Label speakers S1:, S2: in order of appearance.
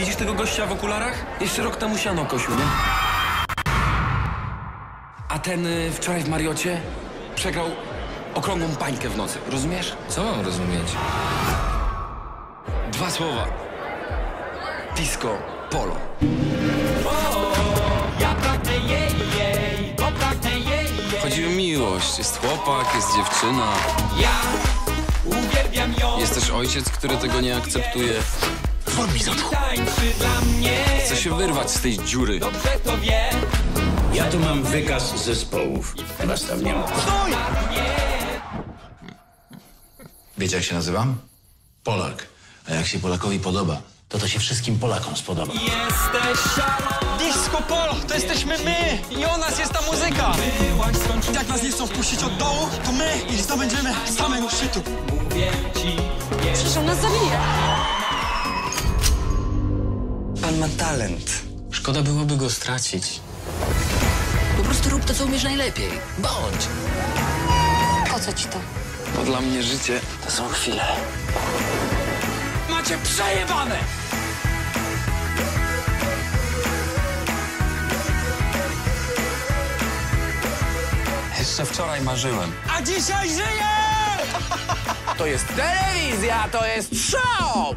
S1: Widzisz tego gościa w okularach? Jeszcze rok temu siano kosił, nie? A ten y, wczoraj w Mariocie przegrał okrągłą pańkę w nocy, rozumiesz?
S2: Co mam rozumieć?
S1: Dwa słowa. Disco, polo.
S2: Chodzi o miłość. Jest chłopak, jest dziewczyna. Jest też ojciec, który tego nie akceptuje. Chce się wyrwać z tej dziury.
S3: Ja tu mam wykaz zespołów. Was tam nie ma.
S4: Wiecie, jak się nazywam? Polak. A jak się Polakowi podoba, to to się wszystkim Polakom spodoba.
S5: Disco Polo, to jesteśmy my! I o nas jest ta muzyka! Jak nas nie chcą wpuścić od dołu, to my ich zdobędziemy z samego szczytu.
S6: Przecież on nas zabije.
S1: Pan ma talent.
S2: Szkoda byłoby go stracić.
S4: Po prostu rób to, co umiesz najlepiej. Bądź.
S6: Po co ci to?
S1: Bo dla mnie życie
S4: To są chwile.
S5: Macie przejebane!
S1: jeszcze wczoraj marzyłem.
S5: A dzisiaj żyje!
S1: To jest telewizja, to jest show!